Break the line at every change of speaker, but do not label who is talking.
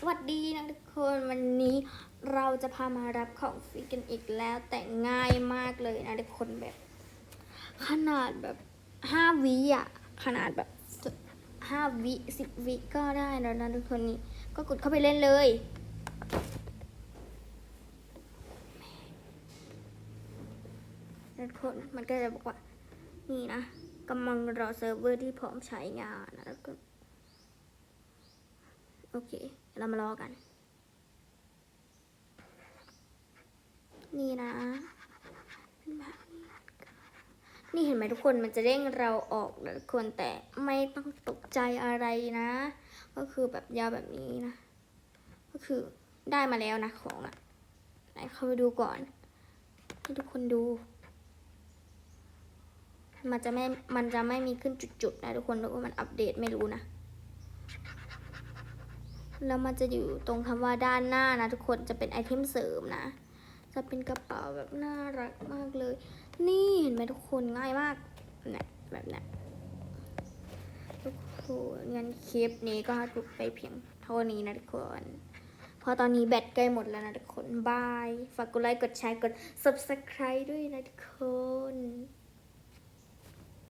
สวัสดีนะทุกคนวันนี้เราจะพามารับของฟรีกันอีกแล้ว แต่ง่ายมากเลยนะทุกคนแบบ ขนาดแบบห้าวิอะขนาดแบบห้าวิสิบวิก็ได้แล้วนะทุกคนนี่ก็กดเข้าไปเล่นเลย ทุกคนมันก็จะบอกว่า นี่นะกำลังรอเซิร์ฟเวอร์ที่พร้อมใช้งานนะแล้วก็ โอเค เรามารอกัน นี่นะ นี่เห็นไหมทุกคนมันจะเด้งเราออกทุกคนแต่ไม่ต้องตกใจอะไรนะ ก็คือแบบยาวแบบนี้นะ ก็คือได้มาแล้วนะของอะ่ะไหนเข้าไปดูก่อน ให้ทุกคนดูมันจะไม่ มันจะไม่มีขึ้นจุดๆนะทุกคนเพราะว่ามันอัปเดตไม่รู้นะ แล้วมันจะอยู่ตรงคำว่าด้านหน้านะทุกคนจะเป็นไอเทมเสริมนะ จะเป็นกระเป๋าแบบน่ารักมากเลย นี่เห็นไหมทุกคนง่ายมากเนี่ยแบบเนี้ยทุกคนงั้นคลิปนี้ก็จบไปเพียงเท่านี้นะทุกคนพราะตอนนี้แบตใกล้หมดแล้วนะทุกคนบาย ฝากกดไลค์กดแชร์กด subscribe ด้วยนะทุกคน